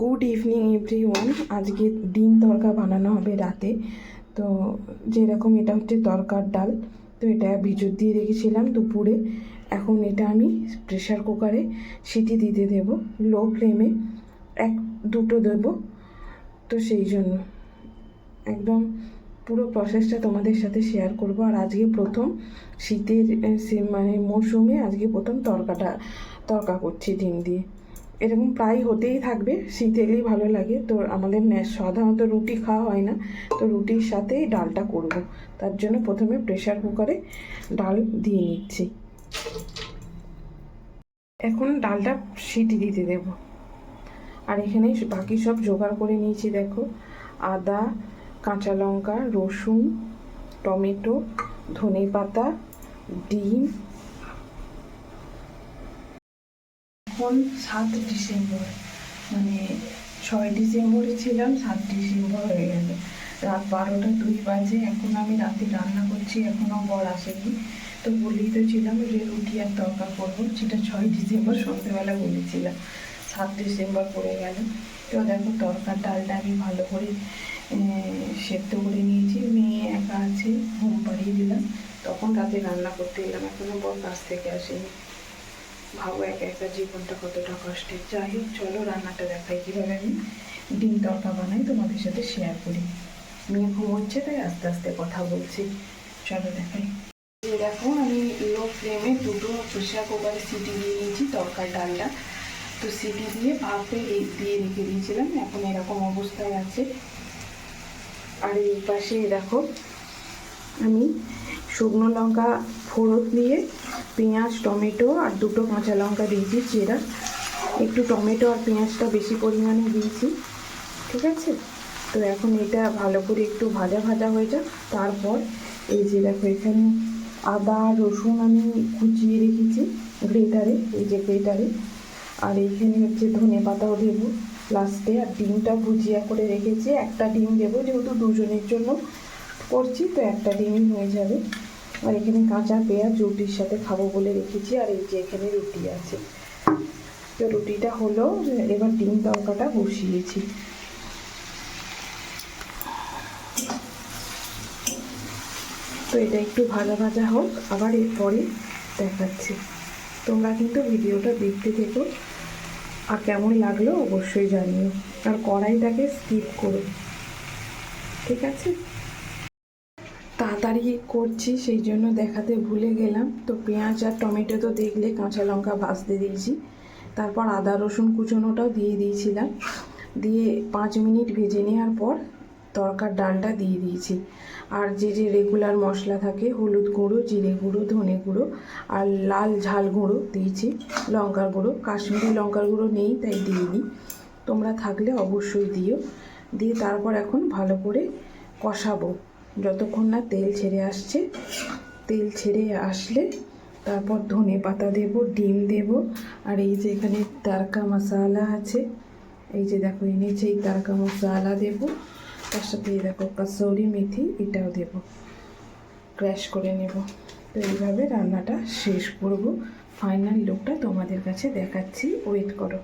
Good evening every one আজকে ডিম তরকা বানানো হবে রাতে। তো যেরকম এটা হচ্ছে তরকার ডাল, তো এটা ভিজুর দিয়ে রেখেছিলাম দুপুরে। এখন এটা আমি প্রেশার কুকারে সিটি দিতে দেব, লো ফ্লেমে এক, দুটো দেবো। তো সেই জন্য একদম পুরো প্রসেসটা তোমাদের সাথে শেয়ার করব। আর আজকে প্রথম শীতের মানে মরশুমে আজকে প্রথম তরকাটা, তরকা করছি ডিম দিয়ে। এরকম প্রায় হতেই থাকবে, শীত এলেই ভালো লাগে। তো আমাদের সাধারণত রুটি খাওয়া হয় না। তো রুটির সাথেই ডালটা করব। তার জন্য প্রথমে প্রেশার কুকারে ডাল দিয়ে নিচ্ছি। এখন ডালটা সিটি দিতে দেব। আর এখানে বাকি সব জোগাড় করে নিয়েছি, দেখো। আদা, কাঁচা লঙ্কা, রসুন, টমেটো ধনে পাতা ডিম এখন সাত ডিসেম্বর। মানে ছয় ডিসেম্বরে ছিলাম, সাত ডিসেম্বর হয়ে গেল। রাত বারোটা দুই বাজে, এখন আমি রাতে রান্না করছি এখনও বর আসেনি। তো বলেই তো ছিলাম যে রুটি আর তরকা করব সেটা ছয় ডিসেম্বর সন্ধ্যেবেলা বলেছিলাম। সাত ডিসেম্বর পড়ে গেল। তো দেখো তরকার ডালটা আমি ভালো করে সেদ্ধ করে নিয়েছি। মেয়ে একা আছে, ঘুম পাড়িয়ে দিলাম। তখন রাতে রান্না করতে এলাম, এখনও বর কাছ থেকে আসেনি। ভাবো একা একা জীবনটা কতটা কষ্টের। যাই হোক, চলো রান্নাটা দেখাই কীভাবে আমি ডিম তরকা বানাই, তোমাদের সাথে শেয়ার করি। মেয়ে ঘুমোচ্ছে, তাই আস্তে আস্তে কথা বলছি। চলো দেখাই। দেখো, আমি লো ফ্লেমে দুটো প্রেশার কুকারে সিটি দিয়ে নিয়েছি, তরকার ডালটা। তো সিটি দিয়ে ভাপে দিয়ে রেখে দিয়েছিলাম, এখন এরকম অবস্থায় আছে। আর এই পাশে দেখো, আমি শুকনো লঙ্কা ফোড়ন দিয়ে পেঁয়াজ, টমেটো আর দুটো কাঁচা লঙ্কা দিয়েছি, চেরা। একটু টমেটো আর পেঁয়াজটা বেশি পরিমাণে দিয়েছি, ঠিক আছে? তো এখন এটা ভালো করে একটু ভাজা ভাজা হয়ে যাক। তারপর এই যে দেখো, এখানে আদা, রসুন আমি কুচিয়ে রেখেছি গ্রেটারে, এই যে গ্রেটারে। আর এইখানে হচ্ছে ধনে পাতাও দেবো। লাস্টে আর ডিমটা ভুজিয়া করে রেখেছি। একটা ডিম দেবো, যেহেতু দুজনের জন্য করছি, তো একটা ডিমই হয়ে যাবে। আর এখানে কাঁচা পেঁয়াজ রুটির সাথে খাব বলে রেখেছি, আর এই যে এখানে রুটি আছে। তো রুটিটা হলো, এবার ডিম তরকাটা বসিয়েছি। তো এটা একটু ভাজা ভাজা হোক, আবার এরপরে দেখাচ্ছি। তোমরা কিন্তু ভিডিওটা দেখতে থেকো, আর কেমন লাগল অবশ্যই জানিও। আর কড়াইটাকে স্কিপ করো। ঠিক আছে? তাড়াতাড়ি করছি, সেই জন্য দেখাতে ভুলে গেলাম। তো পেঁয়াজ আর টমেটো তো দেখলে কাঁচা লঙ্কা ভাজতে দিয়েছি। তারপর আদা, রসুন কুচোনোটাও দিয়ে দিয়েছিলাম। দিয়ে পাঁচ মিনিট ভেজে নেওয়ার পর তরকার ডালটা দিয়ে দিয়েছি। আর যে যে রেগুলার মশলা থাকে, হলুদ গুঁড়ো, জিরে গুঁড়ো, ধনে গুঁড়ো আর লাল ঝাল গুঁড়ো দিয়েছি, লঙ্কার গুঁড়ো। কাশ্মীরি লঙ্কার গুঁড়ো নেই, তাই দিইনি। তোমরা থাকলে অবশ্যই দিও। দিয়ে তারপর এখন ভালো করে কষাবো। যতক্ষণ না তেল ছেড়ে আসছে, তেল ছেড়ে আসলে তারপর ধনে পাতা দেব, ডিম দেব। আর এই যে এখানে তারকা মশালা আছে, এই যে দেখো এনেছে এই তারকা মশালা দেব। তার সাথে এই দেখো কসৌরি মেথি, এটাও দেব। ক্র্যাশ করে নেব। তো এইভাবে রান্নাটা শেষ করব। ফাইনাল লুকটা তোমাদের কাছে দেখাচ্ছি। ওয়েট করো।